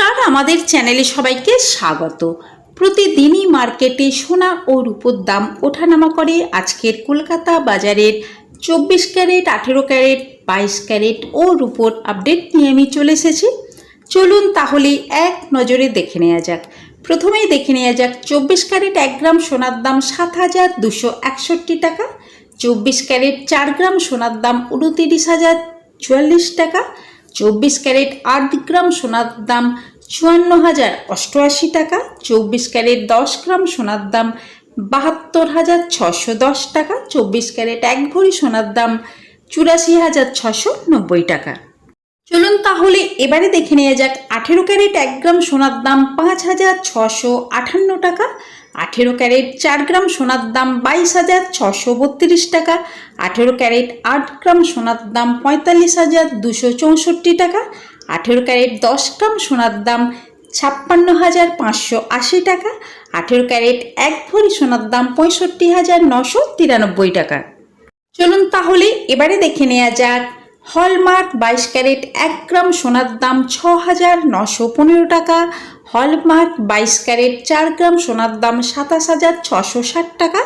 নমস্কার, আমাদের চ্যানেলে সবাইকে স্বাগত। প্রতিদিনই মার্কেটে সোনা ও রূপোর দাম ওঠানামা করে আজকের কলকাতা বাজারের চব্বিশ ক্যারেট, আঠেরো ক্যারেট, বাইশ ক্যারেট ও রূপোর আপডেট নিয়ে আমি চলে এসেছি। চলুন তাহলে এক নজরে দেখে নেওয়া যাক। প্রথমেই দেখে নেওয়া যাক, চব্বিশ ক্যারেট এক গ্রাম সোনার দাম সাত হাজার দুশো একষট্টি টাকা, চব্বিশ ক্যারেট চার গ্রাম সোনার দাম উনতিরিশ হাজার চুয়াল্লিশ টাকা চব্বিশ ক্যারেট আট গ্রাম সোনার দাম চুয়ান্ন হাজার অষ্টআশি টাকা, চব্বিশ ক্যারেট দশ গ্রাম সোনার দাম বাহাত্তর হাজার ছশো দশ টাকা, চব্বিশ ক্যারেট এক ভরি সোনার দাম চুরাশি হাজার ছশো নব্বই টাকা। চলুন তাহলে এবারে দেখে নেওয়া যাক। আঠেরো ক্যারেট এক গ্রাম সোনার দাম পাঁচ হাজার ছশো আটান্ন টাকা। আঠেরো ক্যারেট চার গ্রাম সোনার দাম বাইশ হাজার ছশো বত্রিশ টাকা। আঠেরো ক্যারেট আট গ্রাম সোনার দাম পঁয়তাল্লিশ হাজার দুশো চৌষট্টি টাকা। আঠেরো ক্যারেট দশ গ্রাম সোনার দাম ছাপ্পান্ন হাজার পাঁচশো আশি টাকা। আঠেরো ক্যারেট এক ভরি সোনার দাম পঁয়ষট্টি হাজার নশো তিরানব্বই টাকা। চলুন তাহলে এবারে দেখে নেওয়া যাক হলমার্ক বাইশ ক্যারেট এক গ্রাম সোনার দাম ছ হাজার নশো পনেরো টাকা। হলমার্ক বাইশ ক্যারেট চার গ্রাম সোনার দাম সাতাশ হাজার ছশো ষাট টাকা।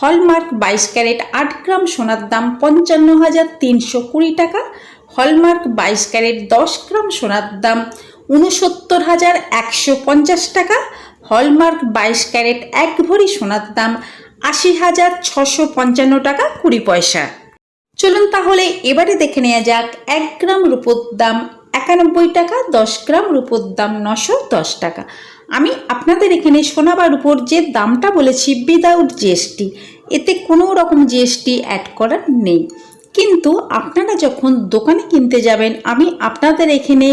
হলমার্ক বাইশ ক্যারেট আট গ্রাম সোনার দাম পঞ্চান্ন হাজার তিনশো কুড়ি টাকা। হলমার্ক বাইশ ক্যারেট দশ গ্রাম সোনার দাম উনসত্তর হাজার একশো পঞ্চাশ টাকা। হলমার্ক বাইশ ক্যারেট এক ভরি সোনার দাম আশি হাজার ছশো পঞ্চান্ন টাকা কুড়ি পয়সা। চলুন তাহলে এবারে দেখে নেওয়া যাক এক গ্রাম রূপোর দাম একানব্বই টাকা, দশ গ্রাম রূপোর দাম নশো দশ টাকা। আমি আপনাদের এখানে সোনা বা রূপোর যে দামটা বলেছি উইদাউট জিএসটি এতে কোনো রকম জিএসটি অ্যাড করার নেই। কিন্তু আপনারা যখন দোকানে কিনতে যাবেন, আমি আপনাদের এখানে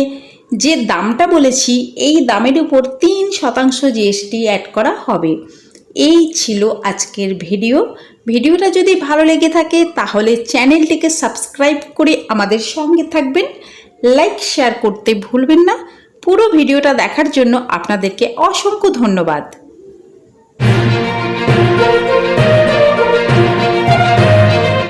যে দামটা বলেছি, এই দামের উপর তিন শতাংশ জিএসটি অ্যাড করা হবে। এই ছিল আজকের ভিডিও। ভিডিওটা যদি ভালো লেগে থাকে, তাহলে চ্যানেলটিকে সাবস্ক্রাইব করে আমাদের সঙ্গে থাকবেন। লাইক, শেয়ার করতে ভুলবেন না। পুরো ভিডিওটা দেখার জন্য আপনাদেরকে অসংখ্য ধন্যবাদ।